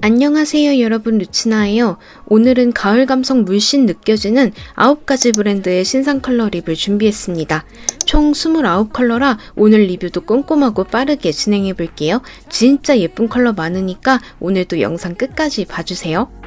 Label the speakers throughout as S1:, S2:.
S1: 안녕하세요 여러분 루치나예요. 오늘은 가을 감성 물씬 느껴지는 9가지 브랜드의 신상 컬러 립을 준비했습니다. 총 29컬러라 오늘 리뷰도 꼼꼼하고 빠르게 진행해 볼게요. 진짜 예쁜 컬러 많으니까 오늘도 영상 끝까지 봐주세요.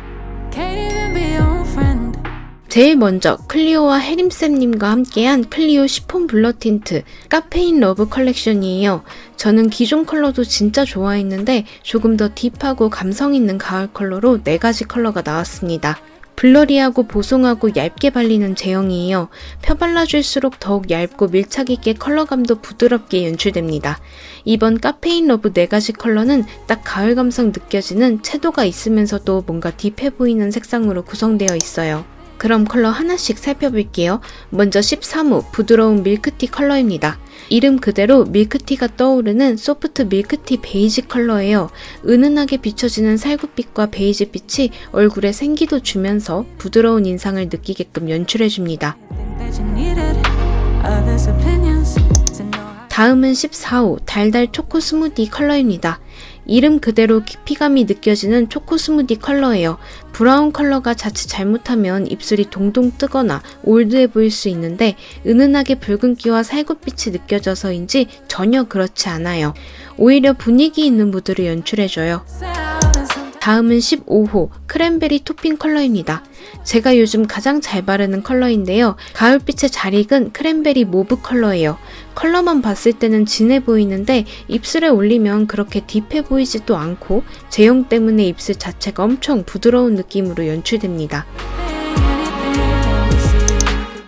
S1: 제일 먼저 클리오와 해림쌤님과 함께한 클리오 시폰 블러 틴트 카페인 러브 컬렉션이에요. 저는 기존 컬러도 진짜 좋아했는데 조금 더 딥하고 감성 있는 가을 컬러로 4가지 컬러가 나왔습니다. 블러리하고 보송하고 얇게 발리는 제형이에요. 펴발라줄수록 더욱 얇고 밀착 있게 컬러감도 부드럽게 연출됩니다. 이번 카페인 러브 4가지 컬러는 딱 가을 감성 느껴지는 채도가 있으면서도 뭔가 딥해 보이는 색상으로 구성되어 있어요. 그럼 컬러 하나씩 살펴볼게요. 먼저 13호 부드러운 밀크티 컬러입니다. 이름 그대로 밀크티가 떠오르는 소프트 밀크티 베이지 컬러예요. 은은하게 비춰지는 살구빛과 베이지빛이 얼굴에 생기도 주면서 부드러운 인상을 느끼게끔 연출해줍니다. 다음은 14호 달달 초코 스무디 컬러입니다. 이름 그대로 깊이감이 느껴지는 초코 스무디 컬러예요. 브라운 컬러가 자칫 잘못하면 입술이 동동 뜨거나 올드해 보일 수 있는데 은은하게 붉은기와 살구빛이 느껴져서인지 전혀 그렇지 않아요. 오히려 분위기 있는 무드를 연출해줘요. 다음은 15호 크랜베리 토핑 컬러입니다. 제가 요즘 가장 잘 바르는 컬러인데요. 가을빛에 잘 익은 크랜베리 모브 컬러예요. 컬러만 봤을 때는 진해 보이는데 입술에 올리면 그렇게 딥해 보이지도 않고 제형 때문에 입술 자체가 엄청 부드러운 느낌으로 연출됩니다.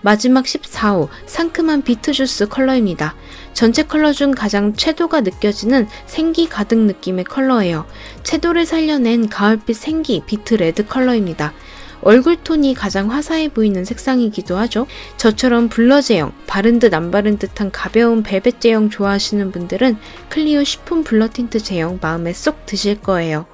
S1: 마지막 14호 상큼한 비트 주스 컬러입니다. 전체 컬러 중 가장 채도가 느껴지는 생기 가득 느낌의 컬러예요. 채도를 살려낸 가을빛 생기 비트 레드 컬러입니다. 얼굴 톤이 가장 화사해 보이는 색상이기도 하죠. 저처럼 블러 제형, 바른 듯 안 바른 듯한 가벼운 벨벳 제형 좋아하시는 분들은 클리오 쉬폰 블러 틴트 제형 마음에 쏙 드실 거예요.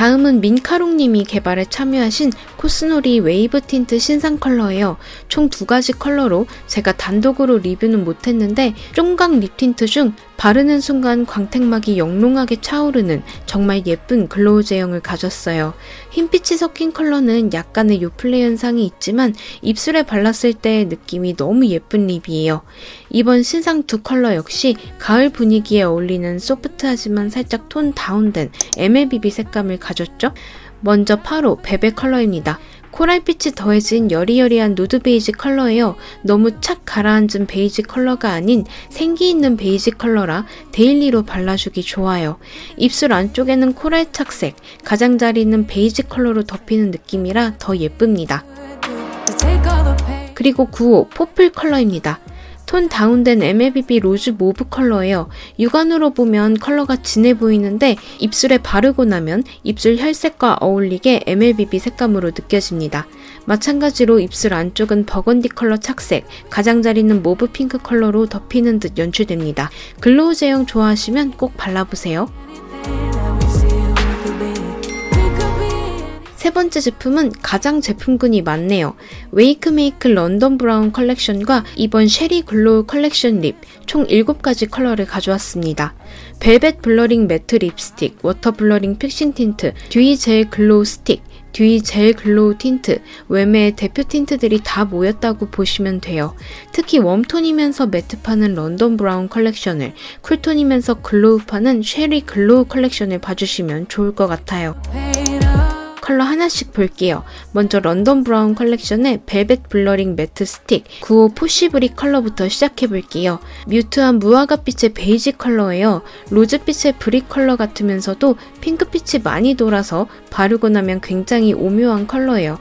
S1: 다음은 민카롱님이 개발에 참여하신 코스놀이 웨이브 틴트 신상 컬러예요. 총 두 가지 컬러로 제가 단독으로 리뷰는 못했는데 쫑각 립 틴트 중 바르는 순간 광택막이 영롱하게 차오르는 정말 예쁜 글로우 제형을 가졌어요. 흰빛이 섞인 컬러는 약간의 요플레 현상이 있지만 입술에 발랐을 때의 느낌이 너무 예쁜 립이에요. 이번 신상 두 컬러 역시 가을 분위기에 어울리는 소프트하지만 살짝 톤 다운된 MLBB 색감을 가졌죠. 먼저 8호 베베 컬러입니다. 코랄빛이 더해진 여리여리한 누드 베이지 컬러예요. 너무 착 가라앉은 베이지 컬러가 아닌 생기 있는 베이지 컬러라 데일리로 발라주기 좋아요. 입술 안쪽에는 코랄 착색, 가장자리는 베이지 컬러로 덮이는 느낌이라 더 예쁩니다. 그리고 9호 포플 컬러입니다. 톤 다운된 MLBB 로즈 모브 컬러예요. 육안으로 보면 컬러가 진해 보이는데 입술에 바르고 나면 입술 혈색과 어울리게 MLBB 색감으로 느껴집니다. 마찬가지로 입술 안쪽은 버건디 컬러 착색, 가장자리는 모브 핑크 컬러로 덮이는 듯 연출됩니다. 글로우 제형 좋아하시면 꼭 발라보세요. 세 번째 제품은 가장 제품군이 많네요. 웨이크메이크 런던 브라운 컬렉션과 이번 쉐리 글로우 컬렉션 립 총 7가지 컬러를 가져왔습니다. 벨벳 블러링 매트 립스틱, 워터 블러링 픽싱 틴트, 듀이 젤 글로우 스틱, 듀이 젤 글로우 틴트, 외매의 대표 틴트들이 다 모였다고 보시면 돼요. 특히 웜톤이면서 매트파는 런던 브라운 컬렉션을, 쿨톤이면서 글로우파는 쉐리 글로우 컬렉션을 봐주시면 좋을 것 같아요. 컬러 하나씩 볼게요. 먼저 런던 브라운 컬렉션의 벨벳 블러링 매트 스틱 95 포시브리 컬러부터 시작해 볼게요. 뮤트한 무화과빛의 베이지 컬러예요. 로즈빛의 브릭 컬러 같으면서도 핑크빛이 많이 돌아서 바르고 나면 굉장히 오묘한 컬러예요.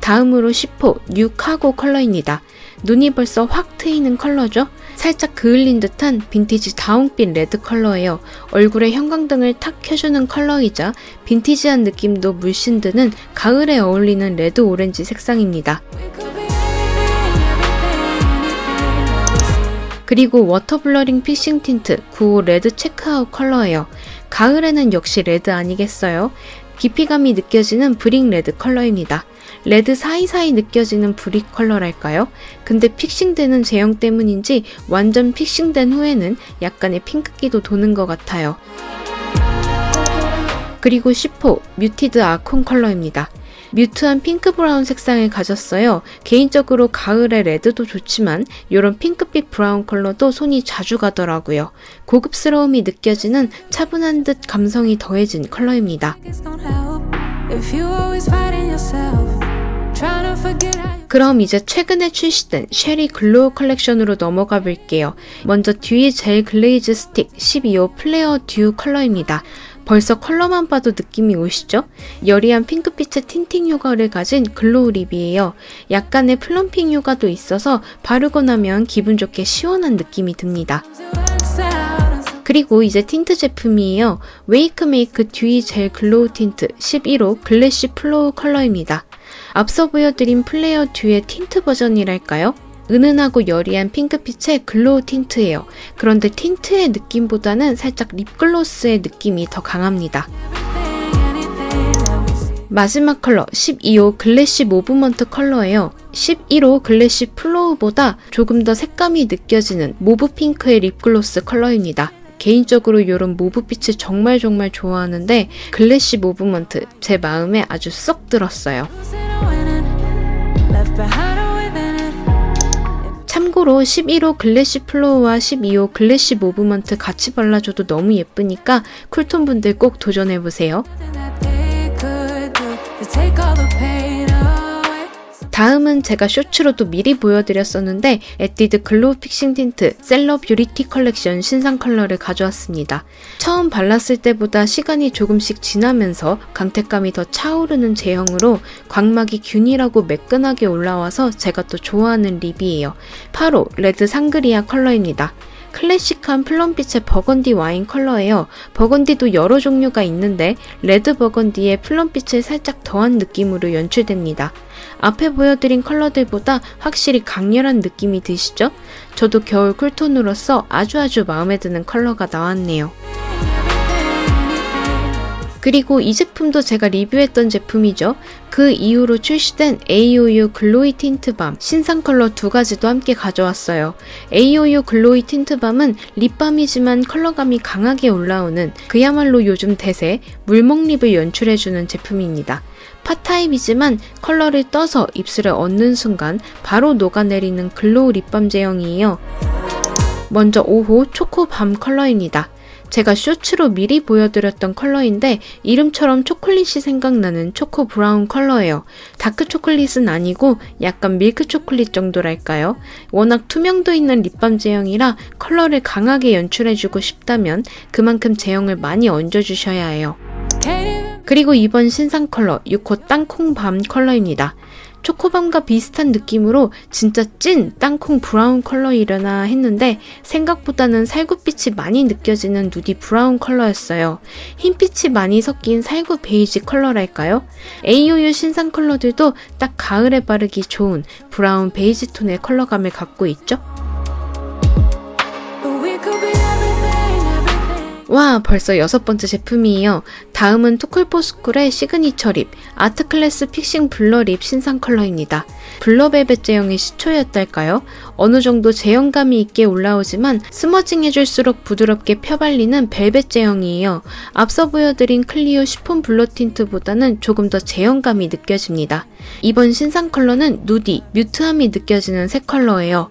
S1: 다음으로 10호 뉴 카고 컬러입니다. 눈이 벌써 확 트이는 컬러죠? 살짝 그을린 듯한 빈티지 다운빛 레드 컬러예요. 얼굴에 형광등을 탁 켜주는 컬러이자 빈티지한 느낌도 물씬 드는 가을에 어울리는 레드 오렌지 색상입니다. 그리고 워터 블러링 픽싱 틴트 95 레드 체크아웃 컬러예요. 가을에는 역시 레드 아니겠어요? 깊이감이 느껴지는 브릭 레드 컬러입니다. 레드 사이사이 느껴지는 브릭 컬러랄까요? 근데 픽싱되는 제형 때문인지 완전 픽싱된 후에는 약간의 핑크기도 도는 것 같아요. 그리고 10호 뮤티드 아콘 컬러입니다. 뮤트한 핑크 브라운 색상을 가졌어요. 개인적으로 가을에 레드도 좋지만 이런 핑크빛 브라운 컬러도 손이 자주 가더라고요. 고급스러움이 느껴지는 차분한 듯 감성이 더해진 컬러입니다. 그럼 이제 최근에 출시된 쉐리 글로우 컬렉션으로 넘어가 볼게요. 먼저 듀이 젤 글레이즈 스틱 12호 플레어 듀 컬러입니다. 벌써 컬러만 봐도 느낌이 오시죠? 여리한 핑크빛의 틴팅 효과를 가진 글로우 립이에요. 약간의 플럼핑 효과도 있어서 바르고 나면 기분 좋게 시원한 느낌이 듭니다. 그리고 이제 틴트 제품이에요. 웨이크메이크 듀이 젤 글로우 틴트 11호 글래시 플로우 컬러입니다. 앞서 보여드린 플레어 듀의 틴트 버전이랄까요? 은은하고 여리한 핑크빛의 글로우 틴트예요. 그런데 틴트의 느낌보다는 살짝 립글로스의 느낌이 더 강합니다. 마지막 컬러 12호 글래시 모브먼트 컬러예요. 11호 글래시 플로우보다 조금 더 색감이 느껴지는 모브 핑크의 립글로스 컬러입니다. 개인적으로 이런 모브빛을 정말 정말 좋아하는데 글래시 모브먼트 제 마음에 아주 쏙 들었어요. 참고로 11호 글래시 플로우와 12호 글래시 모브먼트 같이 발라줘도 너무 예쁘니까 쿨톤 분들 꼭 도전해보세요. 다음은 제가 쇼츠로도 미리 보여드렸었는데 에뛰드 글로우 픽싱 틴트 셀러 뷰리티 컬렉션 신상 컬러를 가져왔습니다. 처음 발랐을 때보다 시간이 조금씩 지나면서 강택감이 더 차오르는 제형으로 광막이 균일하고 매끈하게 올라와서 제가 또 좋아하는 립이에요. 8호 레드 상그리아 컬러입니다. 클래식한 플럼빛의 버건디 와인 컬러예요. 버건디도 여러 종류가 있는데 레드 버건디의 플럼빛을 살짝 더한 느낌으로 연출됩니다. 앞에 보여드린 컬러들보다 확실히 강렬한 느낌이 드시죠? 저도 겨울 쿨톤으로서 아주 아주 마음에 드는 컬러가 나왔네요. 그리고 이 제품도 제가 리뷰했던 제품이죠. 그 이후로 출시된 AOU 글로이 틴트밤 신상 컬러 두 가지도 함께 가져왔어요. AOU 글로이 틴트밤은 립밤이지만 컬러감이 강하게 올라오는 그야말로 요즘 대세 물먹 립을 연출해주는 제품입니다. 팟타입이지만 컬러를 떠서 입술에 얹는 순간 바로 녹아내리는 글로우 립밤 제형이에요. 먼저 5호 초코밤 컬러입니다. 제가 쇼츠로 미리 보여드렸던 컬러인데 이름처럼 초콜릿이 생각나는 초코 브라운 컬러예요. 다크 초콜릿은 아니고 약간 밀크 초콜릿 정도랄까요? 워낙 투명도 있는 립밤 제형이라 컬러를 강하게 연출해주고 싶다면 그만큼 제형을 많이 얹어주셔야 해요. 그리고 이번 신상 컬러 6호 땅콩 밤 컬러입니다. 초코밤과 비슷한 느낌으로 진짜 찐 땅콩 브라운 컬러이려나 했는데 생각보다는 살구빛이 많이 느껴지는 누디 브라운 컬러였어요. 흰빛이 많이 섞인 살구 베이지 컬러랄까요? AOU 신상 컬러들도 딱 가을에 바르기 좋은 브라운 베이지 톤의 컬러감을 갖고 있죠? 와, 벌써 여섯 번째 제품이에요. 다음은 투쿨포스쿨의 시그니처 립, 아트클래스 픽싱 블러 립 신상 컬러입니다. 블러벨벳 제형의 시초였달까요? 어느 정도 제형감이 있게 올라오지만 스머징 해줄수록 부드럽게 펴발리는 벨벳 제형이에요. 앞서 보여드린 클리오 시폰 블러 틴트보다는 조금 더 제형감이 느껴집니다. 이번 신상 컬러는 누디, 뮤트함이 느껴지는 색 컬러예요.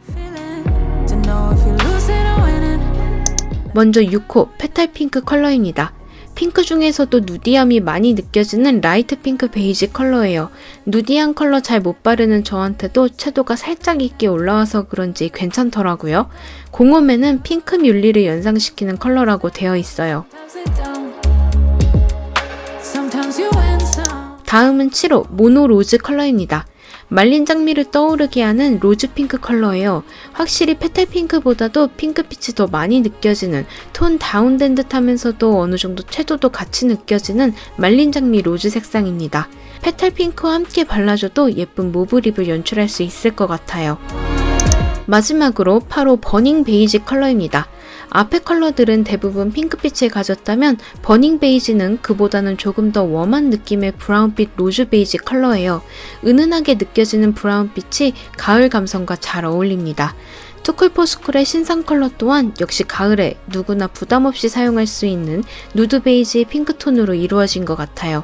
S1: 먼저 6호 페탈 핑크 컬러입니다. 핑크 중에서도 누디함이 많이 느껴지는 라이트 핑크 베이지 컬러예요. 누디한 컬러 잘 못 바르는 저한테도 채도가 살짝 있게 올라와서 그런지 괜찮더라고요. 공홈에는 핑크 뮬리를 연상시키는 컬러라고 되어 있어요. 다음은 7호 모노 로즈 컬러입니다. 말린 장미를 떠오르게 하는 로즈 핑크 컬러예요. 확실히 페탈 핑크보다도 핑크빛이 더 많이 느껴지는 톤 다운된 듯 하면서도 어느 정도 채도도 같이 느껴지는 말린 장미 로즈 색상입니다. 페탈 핑크와 함께 발라줘도 예쁜 모브립을 연출할 수 있을 것 같아요. 마지막으로 8호 버닝 베이지 컬러입니다. 앞의 컬러들은 대부분 핑크빛을 가졌다면 버닝 베이지는 그보다는 조금 더 웜한 느낌의 브라운빛 로즈 베이지 컬러예요. 은은하게 느껴지는 브라운빛이 가을 감성과 잘 어울립니다. 투쿨포스쿨의 신상 컬러 또한 역시 가을에 누구나 부담 없이 사용할 수 있는 누드 베이지 핑크톤으로 이루어진 것 같아요.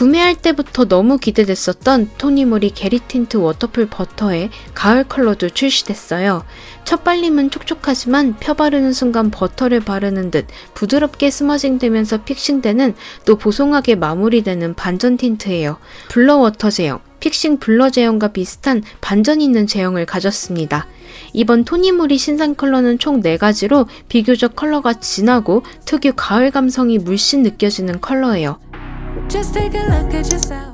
S1: 구매할 때부터 너무 기대됐었던 토니모리 게리 틴트 워터풀 버터의 가을 컬러도 출시됐어요. 첫 발림은 촉촉하지만 펴 바르는 순간 버터를 바르는 듯 부드럽게 스머징되면서 픽싱되는 또 보송하게 마무리되는 반전 틴트예요. 블러 워터 제형, 픽싱 블러 제형과 비슷한 반전 있는 제형을 가졌습니다. 이번 토니모리 신상 컬러는 총 4가지로 비교적 컬러가 진하고 특유 가을 감성이 물씬 느껴지는 컬러예요.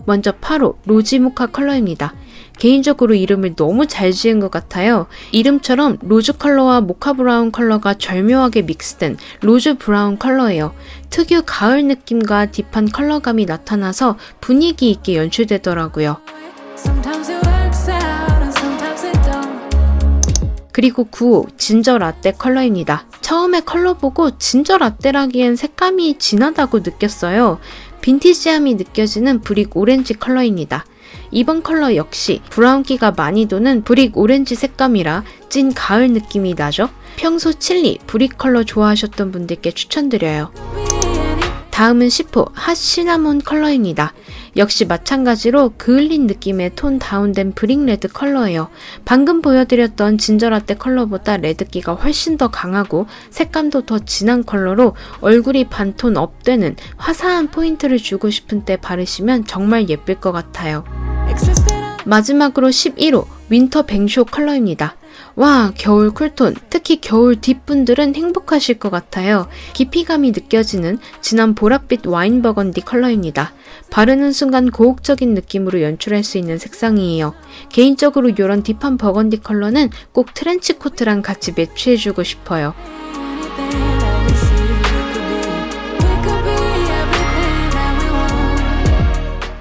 S1: 먼저 8호 로지모카 컬러입니다. 개인적으로 이름을 너무 잘 지은 것 같아요. 이름처럼 로즈 컬러와 모카 브라운 컬러가 절묘하게 믹스된 로즈 브라운 컬러예요. 특유 가을 느낌과 딥한 컬러감이 나타나서 분위기 있게 연출되더라고요. 그리고 9호 진저 라떼 컬러입니다. 처음에 컬러 보고 진저 라떼라기엔 색감이 진하다고 느꼈어요. 빈티지함이 느껴지는 브릭 오렌지 컬러입니다. 이번 컬러 역시 브라운기가 많이 도는 브릭 오렌지 색감이라 찐 가을 느낌이 나죠? 평소 칠리, 브릭 컬러 좋아하셨던 분들께 추천드려요. 다음은 10호 핫 시나몬 컬러입니다. 역시 마찬가지로 그을린 느낌의 톤 다운된 브릭 레드 컬러예요. 방금 보여드렸던 진저라떼 컬러보다 레드기가 훨씬 더 강하고 색감도 더 진한 컬러로 얼굴이 반톤 업되는 화사한 포인트를 주고 싶은 때 바르시면 정말 예쁠 것 같아요. 마지막으로 11호 윈터 뱅쇼 컬러입니다. 와, 겨울 쿨톤, 특히 겨울 뒷분들은 행복하실 것 같아요. 깊이감이 느껴지는 진한 보랏빛 와인 버건디 컬러입니다. 바르는 순간 고혹적인 느낌으로 연출할 수 있는 색상이에요. 개인적으로 이런 딥한 버건디 컬러는 꼭 트렌치 코트랑 같이 매치해주고 싶어요.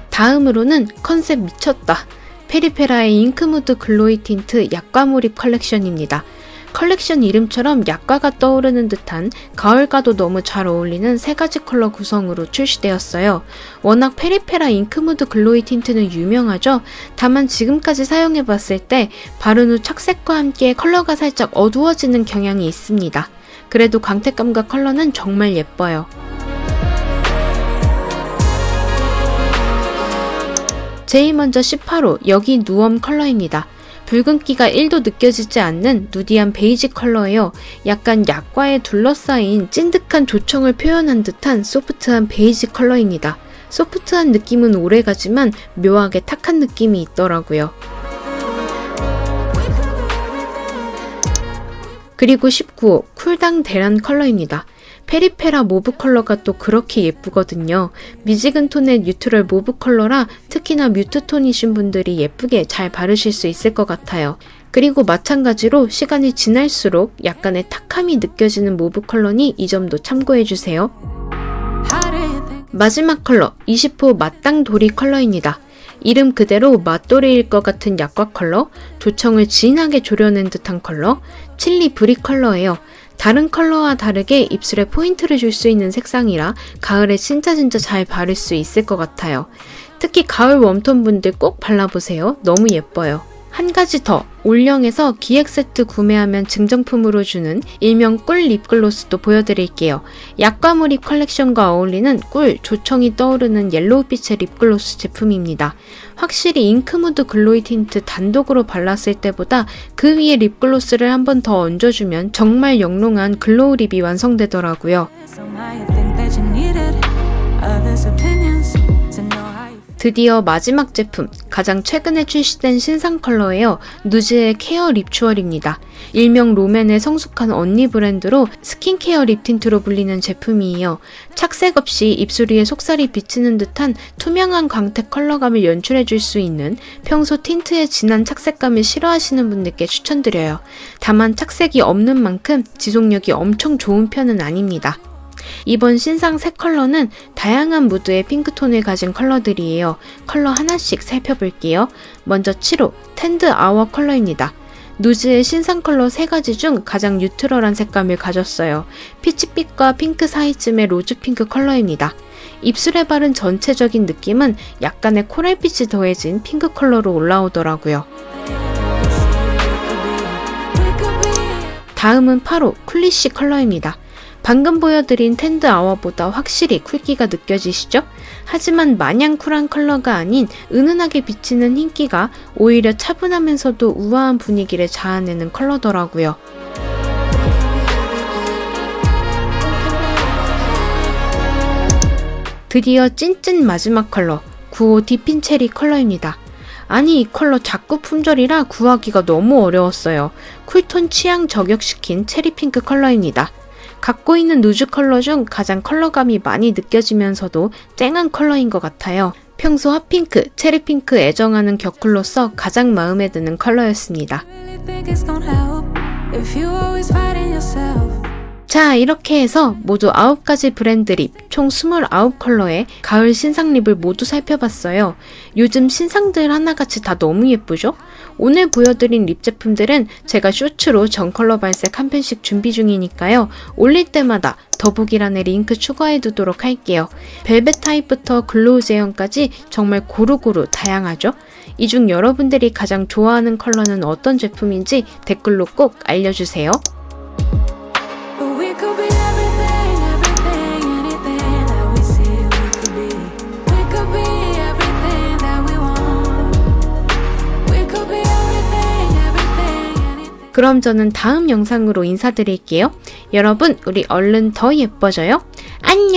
S1: 다음으로는 컨셉 미쳤다. 페리페라의 잉크무드 글로이 틴트 약과 몰입 컬렉션입니다. 컬렉션 이름처럼 약과가 떠오르는 듯한 가을과도 너무 잘 어울리는 세 가지 컬러 구성으로 출시되었어요. 워낙 페리페라 잉크무드 글로이 틴트는 유명하죠? 다만 지금까지 사용해봤을 때 바른 후 착색과 함께 컬러가 살짝 어두워지는 경향이 있습니다. 그래도 광택감과 컬러는 정말 예뻐요. 제일 먼저 18호 여기 누엄 컬러입니다. 붉은기가 1도 느껴지지 않는 누디한 베이지 컬러예요. 약간 약과에 둘러싸인 찐득한 조청을 표현한 듯한 소프트한 베이지 컬러입니다. 소프트한 느낌은 오래가지만 묘하게 탁한 느낌이 있더라고요. 그리고 19호 쿨당 대란 컬러입니다. 페리페라 모브 컬러가 또 그렇게 예쁘거든요. 미지근 톤의 뉴트럴 모브 컬러라 특히나 뮤트 톤이신 분들이 예쁘게 잘 바르실 수 있을 것 같아요. 그리고 마찬가지로 시간이 지날수록 약간의 탁함이 느껴지는 모브 컬러니 이 점도 참고해주세요. 마지막 컬러 20호 맞당 도리 컬러입니다. 이름 그대로 맞도리일 것 같은 약과 컬러, 조청을 진하게 조려낸 듯한 컬러, 칠리 브릭 컬러예요. 다른 컬러와 다르게 입술에 포인트를 줄 수 있는 색상이라 가을에 진짜 진짜 잘 바를 수 있을 것 같아요. 특히 가을 웜톤 분들 꼭 발라보세요. 너무 예뻐요. 한 가지 더 올영에서 기획 세트 구매하면 증정품으로 주는 일명 꿀 립글로스도 보여드릴게요. 약과 몰입 컬렉션과 어울리는 꿀, 조청이 떠오르는 옐로우빛의 립글로스 제품입니다. 확실히 잉크무드 글로이 틴트 단독으로 발랐을 때보다 그 위에 립글로스를 한 번 더 얹어주면 정말 영롱한 글로우 립이 완성되더라고요. 드디어 마지막 제품, 가장 최근에 출시된 신상 컬러예요. 누즈의 케어 립추얼입니다. 일명 롬앤의 성숙한 언니 브랜드로 스킨케어 립 틴트로 불리는 제품이에요. 착색 없이 입술 위에 속살이 비치는 듯한 투명한 광택 컬러감을 연출해줄 수 있는 평소 틴트의 진한 착색감을 싫어하시는 분들께 추천드려요. 다만 착색이 없는 만큼 지속력이 엄청 좋은 편은 아닙니다. 이번 신상 새 컬러는 다양한 무드의 핑크톤을 가진 컬러들이에요. 컬러 하나씩 살펴볼게요. 먼저 7호 텐드 아워 컬러입니다. 누즈의 신상 컬러 세 가지 중 가장 뉴트럴한 색감을 가졌어요. 피치빛과 핑크 사이쯤의 로즈 핑크 컬러입니다. 입술에 바른 전체적인 느낌은 약간의 코랄빛이 더해진 핑크 컬러로 올라오더라고요. 다음은 8호 쿨리쉬 컬러입니다. 방금 보여드린 텐드 아워보다 확실히 쿨기가 느껴지시죠? 하지만 마냥 쿨한 컬러가 아닌 은은하게 비치는 흰기가 오히려 차분하면서도 우아한 분위기를 자아내는 컬러더라고요. 드디어 찐찐 마지막 컬러 9호 디핀 체리 컬러입니다. 아니 이 컬러 자꾸 품절이라 구하기가 너무 어려웠어요. 쿨톤 취향 저격시킨 체리 핑크 컬러입니다. 갖고 있는 누즈 컬러 중 가장 컬러감이 많이 느껴지면서도 쨍한 컬러인 것 같아요. 평소 핫핑크, 체리핑크 애정하는 격쿨로서 가장 마음에 드는 컬러였습니다. 자, 이렇게 해서 모두 9가지 브랜드 립, 총 29컬러의 가을 신상 립을 모두 살펴봤어요. 요즘 신상들 하나같이 다 너무 예쁘죠? 오늘 보여드린 립 제품들은 제가 쇼츠로 전 컬러 발색 한 편씩 준비 중이니까요. 올릴 때마다 더보기란에 링크 추가해 두도록 할게요. 벨벳 타입부터 글로우 제형까지 정말 고루고루 다양하죠? 이 중 여러분들이 가장 좋아하는 컬러는 어떤 제품인지 댓글로 꼭 알려주세요. 그럼 저는 다음 영상으로 인사드릴게요. 여러분, 우리 얼른 더 예뻐져요. 안녕!